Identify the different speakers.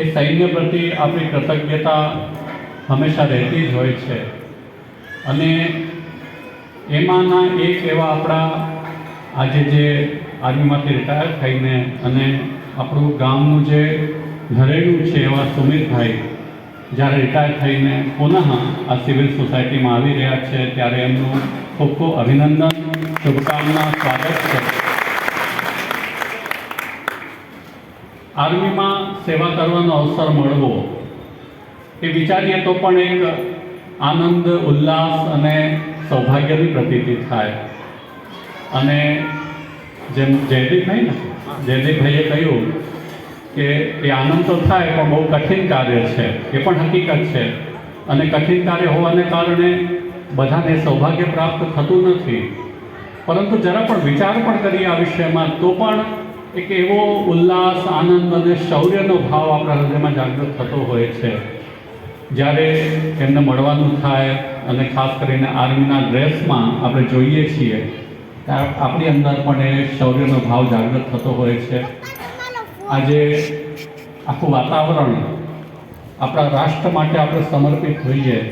Speaker 1: એ સૈન્ય પ્રત્યે આપણી કૃતજ્ઞતા હંમેશા રહેતી જ હોય છે. અને એમાંના એક એવા આપણા આજે જે આર્મીમાંથી રિટાયર થઈને અને આપણું ગામનું જે ઘરેલું છે એવા સુમિતભાઈ, જ્યારે રિટાયર થઈને પુનઃ આ સિવિલ સોસાયટીમાં આવી રહ્યા છે, ત્યારે એમનું ખૂબ ખૂબ અભિનંદન, શુભકામના, સ્વાગત છે. આર્મીમાં સેવા કરવાનો અવસર મળવો એ વિચારીએ તો પણ એક આનંદ, ઉલ્લાસ અને સૌભાગ્યની પ્રતીતિ થાય. અને જેમ જયદીપભાઈ ને જયદીપભાઈએ કહ્યું કે એ આનંદ તો થાય પણ બહુ કઠિન કાર્ય છે. એ પણ હકીકત છે. અને કઠિન કાર્ય હોવાને કારણે બધાને સૌભાગ્ય પ્રાપ્ત થતું નથી. પરંતુ જરા પણ વિચાર પણ કરીએ આ વિષયમાં તો પણ એક એવો ઉલ્લાસ, આનંદ અને શૌર્યનો ભાવ આપણા હૃદયમાં જાગૃત થતો હોય છે. જ્યારે એમને મળવાનું થાય અને ખાસ કરીને આર્મીના ડ્રેસમાં આપણે જોઈએ છીએ આપણી અંદર પણ એ શૌર્યનો ભાવ જાગૃત થતો હોય છે. આજે આખું વાતાવરણ આપણા રાષ્ટ્ર માટે આપણે સમર્પિત હોઈએ